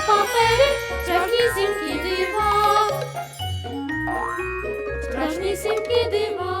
на папері страшнісінькі дива. Страшнісінькі дива.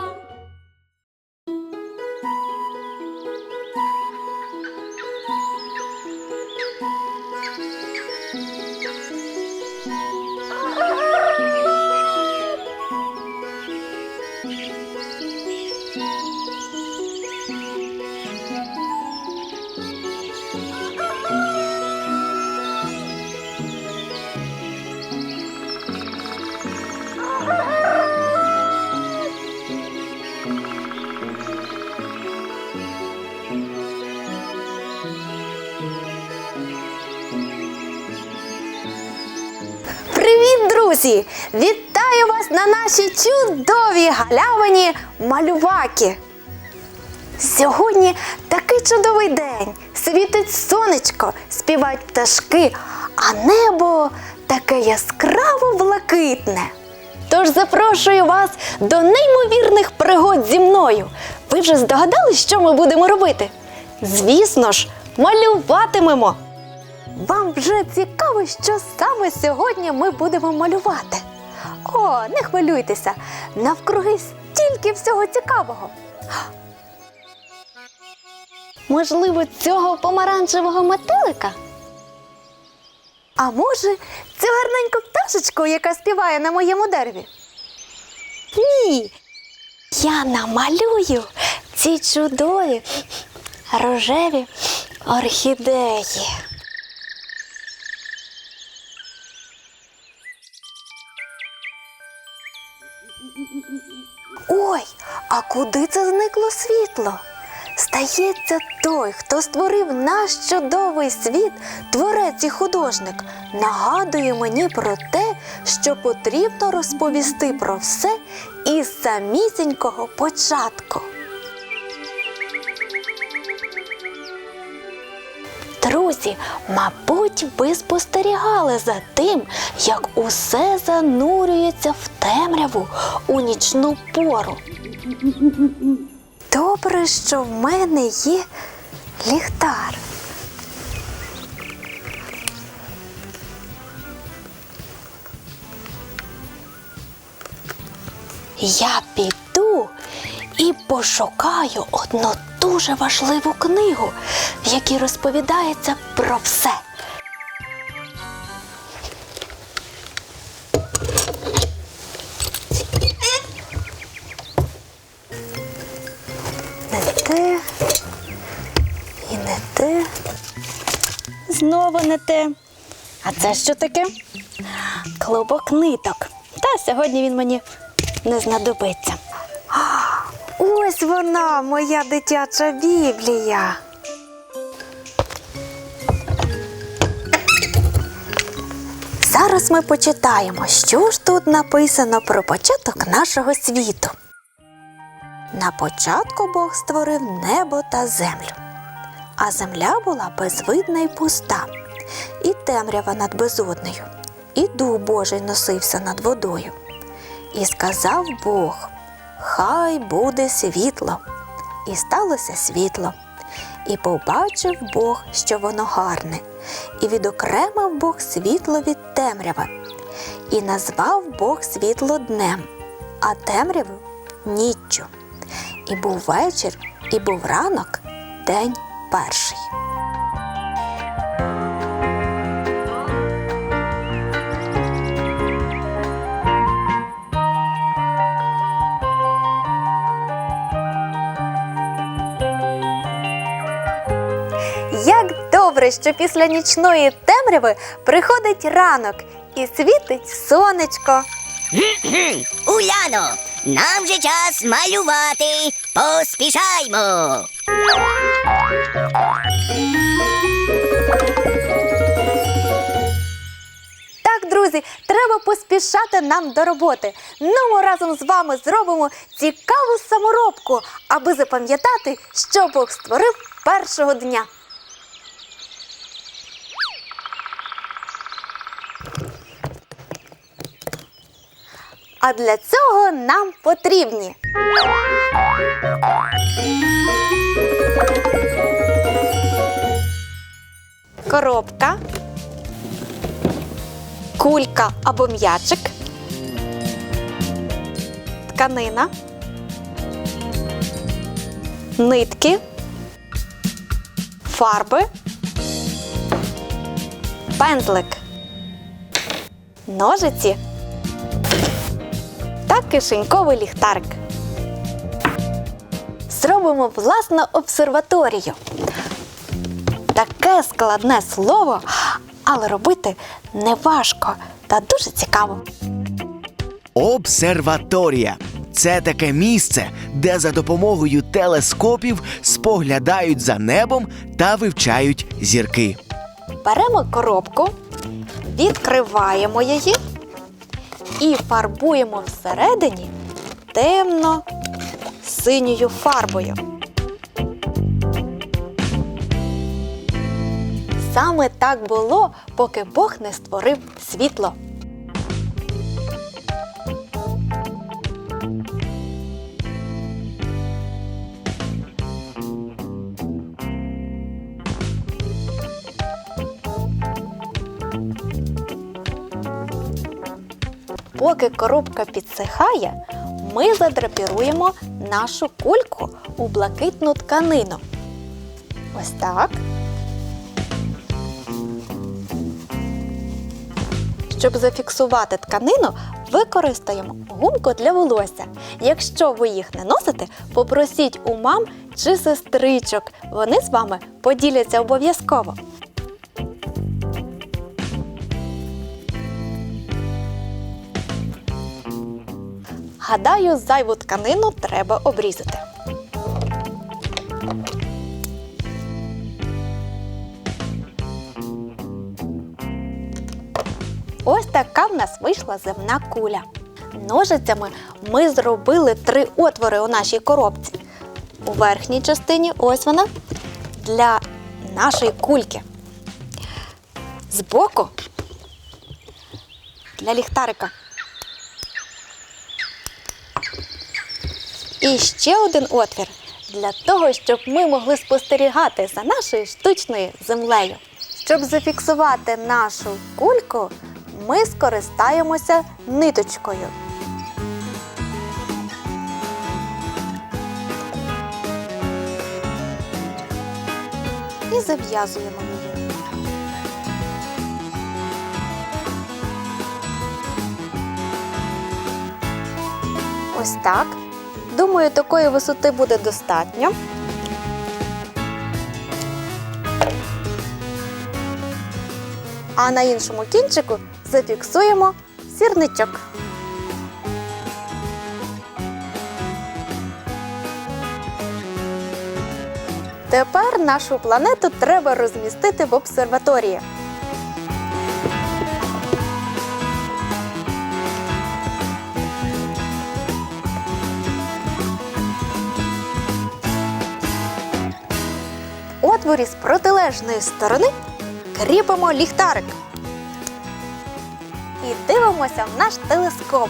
Друзі! Вітаю вас на нашій чудовій галявині малюваки. Сьогодні такий чудовий день. Світить сонечко, співають пташки, а небо таке яскраво блакитне. Тож запрошую вас до неймовірних пригод зі мною. Ви вже здогадались, що ми будемо робити? Звісно ж, малюватимемо. Вам вже цікаво, що саме сьогодні ми будемо малювати. О, не хвилюйтеся, навкруги стільки всього цікавого. Можливо, цього помаранчевого метелика? А може, цю гарненьку пташечку, яка співає на моєму дереві? Ні. Я намалюю ці чудові рожеві орхідеї. А куди це зникло світло? Стається, той, хто створив наш чудовий світ, творець і художник, нагадує мені про те, що потрібно розповісти про все із самісінького початку. Друзі, мабуть, ви спостерігали за тим, як усе занурюється в темряву у нічну пору. Добре, що в мене є ліхтар. Я піду і пошукаю одну дуже важливу книгу, в якій розповідається про все. І не те. Знову не те. А це що таке? Клубок ниток. Та сьогодні він мені не знадобиться. Ось вона, моя дитяча біблія. Зараз ми почитаємо, що ж тут написано про початок нашого світу. На початку Бог створив небо та землю, а земля була безвидна і пуста, і темрява над безоднею, і дух Божий носився над водою. І сказав Бог: Хай буде світло. І сталося світло. І побачив Бог, що воно гарне, і відокремив Бог світло від темряви, і назвав Бог світло днем, а темряву ніччю. І був вечір, і був ранок, день перший. Добре, що після нічної темряви приходить ранок і світить сонечко. Уляно, нам же час малювати. Поспішаймо. Так, друзі, треба поспішати. нам до роботи. Ну, ми разом з вами зробимо цікаву саморобку, аби запам'ятати, що Бог створив першого дня. А для цього нам потрібні. Коробка, кулька або м'ячик, тканина, нитки, фарби, пензлик, ножиці та кишеньковий ліхтарик. Зробимо власну обсерваторію. Таке складне слово, але робити не важко та дуже цікаво. Обсерваторія це таке місце, де за допомогою телескопів споглядають за небом та вивчають зірки. Беремо коробку, відкриваємо її і фарбуємо всередині темно синьою фарбою. Саме так було, поки Бог не створив світло. Поки коробка підсихає, ми задрапіруємо нашу кульку у блакитну тканину. Ось так. Щоб зафіксувати тканину, використаємо гумку для волосся. Якщо ви їх не носите, попросіть у мам чи сестричок. Вони з вами поділяться обов'язково. Гадаю, зайву тканину треба обрізати. Ось така в нас вийшла земна куля. Ножицями ми зробили три отвори у нашій коробці. У верхній частині ось вона для нашої кульки. Збоку для ліхтарика. І ще один отвір для того, щоб ми могли спостерігати за нашою штучною землею. Щоб зафіксувати нашу кульку, ми скористаємося ниточкою. І зав'язуємо її. Ось так. Думаю, такої висоти буде достатньо. А на іншому кінчику зафіксуємо сірничок. Тепер нашу планету треба розмістити в обсерваторії. Отворі з протилежної сторони кріпимо ліхтарик. І дивимося в наш телескоп.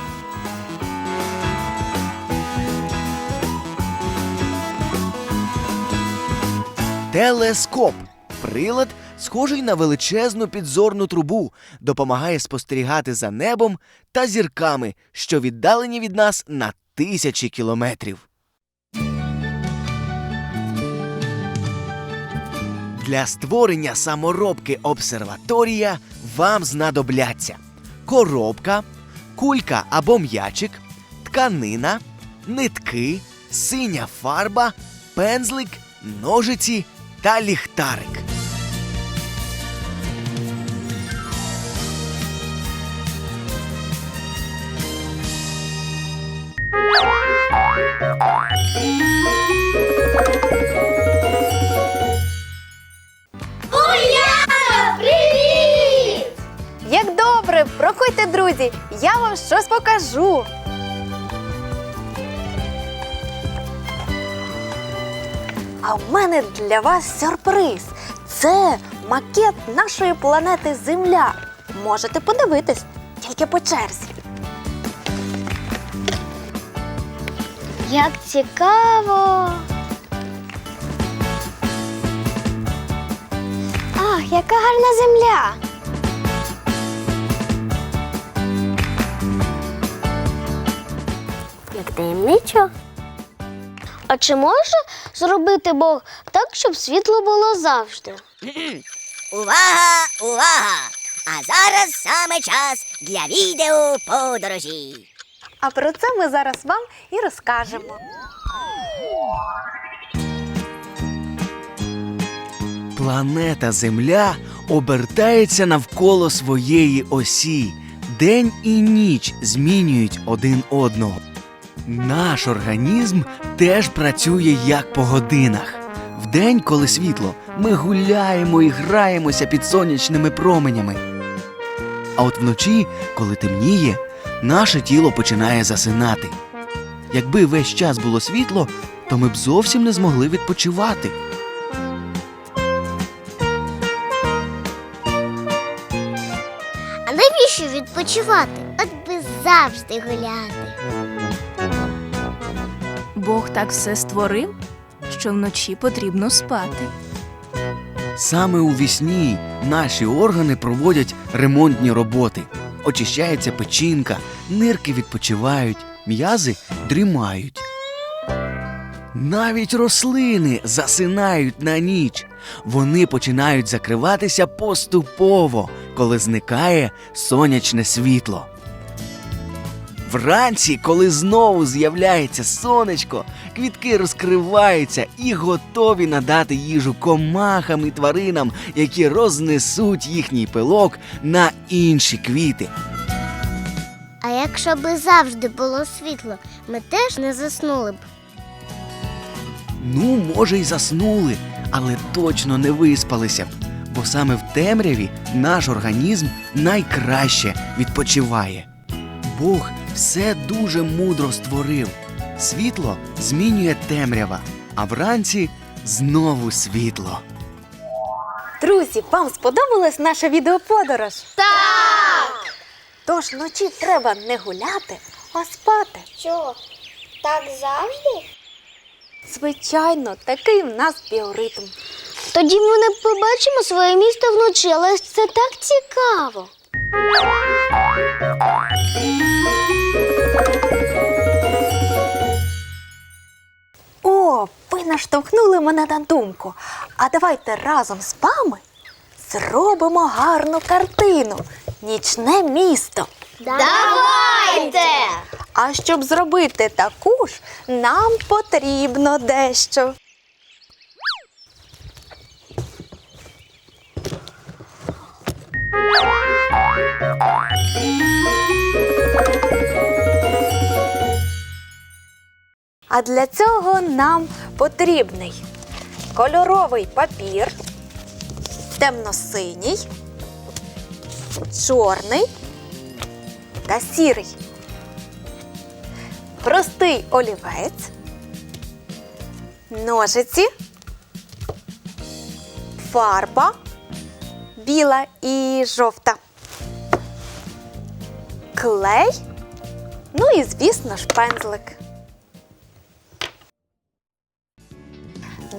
Телескоп прилад, схожий на величезну підзорну трубу, допомагає спостерігати за небом та зірками, що віддалені від нас на тисячі кілометрів. Для створення саморобки обсерваторія вам знадобляться коробка, кулька або м'ячик, тканина, нитки, синя фарба, пензлик, ножиці та ліхтарик. Проходьте, друзі, я вам щось покажу. А в мене для вас сюрприз. Це макет нашої планети Земля. Можете подивитись, тільки по черзі. Як цікаво. Ах, яка гарна земля! Як таємничо. А чи може зробити Бог так, щоб світло було завжди? Увага, увага! А зараз саме час для відео подорожі. А про це ми зараз вам і розкажемо. Планета Земля обертається навколо своєї осі. День і ніч змінюють один одного. Наш організм теж працює як по годинах. Вдень, коли світло, ми гуляємо і граємося під сонячними променями. А от вночі, коли темніє, наше тіло починає засинати. Якби весь час було світло, то ми б зовсім не змогли відпочивати. А навіщо відпочивати? От би завжди гуляти. Бог так все створив, що вночі потрібно спати. Саме у вісні наші органи проводять ремонтні роботи. Очищається печінка, нирки відпочивають, м'язи дрімають. Навіть рослини засинають на ніч. Вони починають закриватися поступово, коли зникає сонячне світло. Вранці, коли знову з'являється сонечко, квітки розкриваються і готові надати їжу комахам і тваринам, які рознесуть їхній пилок на інші квіти. А якщо би завжди було світло, ми теж не заснули б. Ну, може, й заснули, але точно не виспалися б, бо саме в темряві наш організм найкраще відпочиває. Бог все дуже мудро створив. Світло змінює темрява, а вранці знову світло. Друзі, вам сподобалась наша відеоподорож? Так! Тож вночі треба не гуляти, а спати. Що? Так завжди? Звичайно, такий в нас біоритм. Тоді ми не побачимо своє місто вночі, але це так цікаво. Наштовхнули мене на думку. А давайте разом з вами зробимо гарну картину. Нічне місто. Давайте! А щоб зробити таку ж, нам потрібно дещо. А для цього нам потрібний. Кольоровий папір, темно-синій, чорний та сірий. Простий олівець, ножиці, фарба біла і жовта, клей, ну і, звісно ж, пензлик.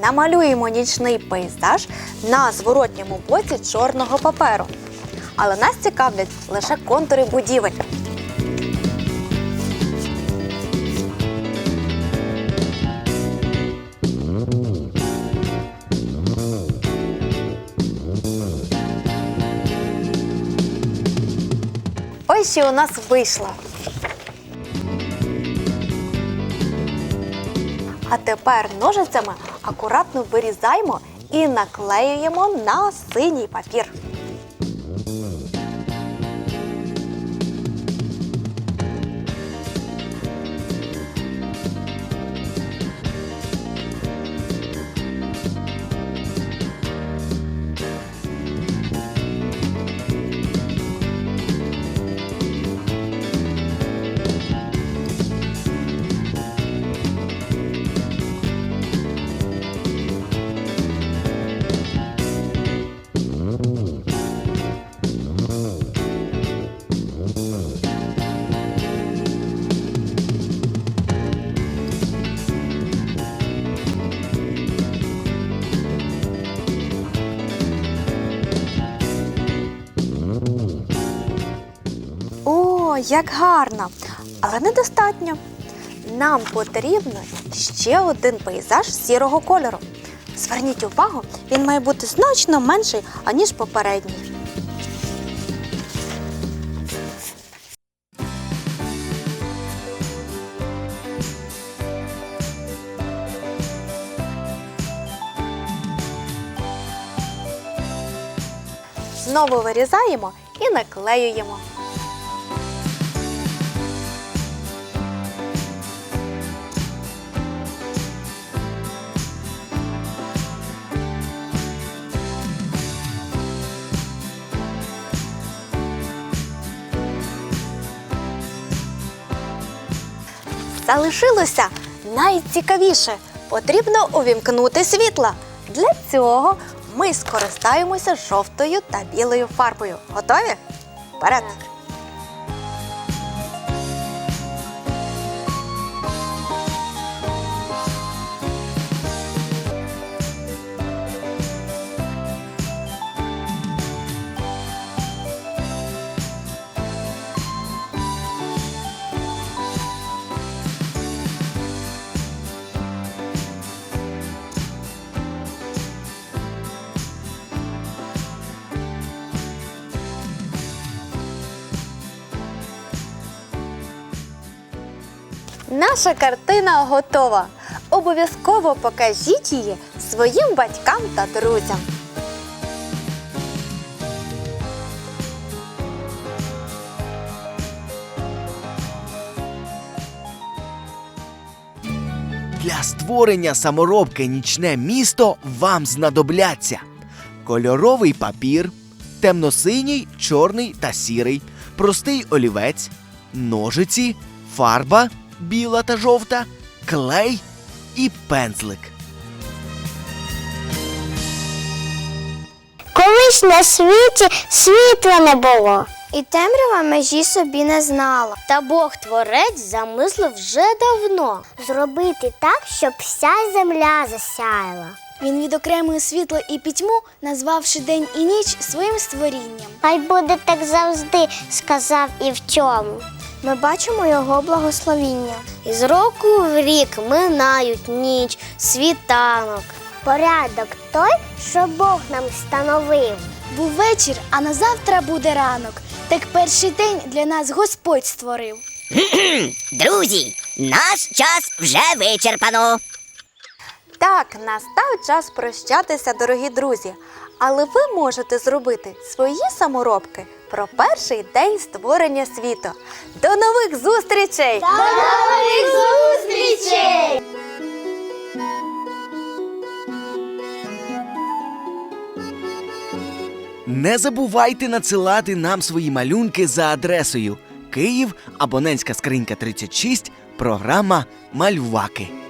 Намалюємо нічний пейзаж на зворотньому боці чорного паперу. Але нас цікавлять лише контури будівель. Ось що у нас вийшло. А тепер ножицями акуратно вирізаємо і наклеюємо на синій папір. Як гарно, але недостатньо. Нам потрібно ще один пейзаж сірого кольору. Зверніть увагу, він має бути значно менший, аніж попередній. Знову вирізаємо і наклеюємо. Залишилося найцікавіше. Потрібно увімкнути світло. Для цього ми скористаємося жовтою та білою фарбою. Готові? Вперед! Наша картина готова. Обов'язково покажіть її своїм батькам та друзям. Для створення саморобки нічне місто вам знадобляться кольоровий папір, темно-синій, чорний та сірий, простий олівець, ножиці, фарба біла та жовта, клей і пензлик. Колись на світі світла не було. І темрява межі собі не знала. Та Бог творець замислив вже давно зробити так, щоб вся земля засяяла. Він відокремує світло і пітьму, назвавши день і ніч своїм створінням. Хай буде так завжди, сказав і в чому. Ми бачимо його благословіння. І з року в рік минають ніч, світанок. Порядок той, що Бог нам встановив. Був вечір, а на завтра буде ранок. Так перший день для нас Господь створив. Друзі, наш час вже вичерпано. Так, настав час прощатися, дорогі друзі. Але ви можете зробити свої саморобки про перший день створення світу. До нових зустрічей! До нових зустрічей! Не забувайте надсилати нам свої малюнки за адресою Київ, абонентська скринька 36, програма Мальваки.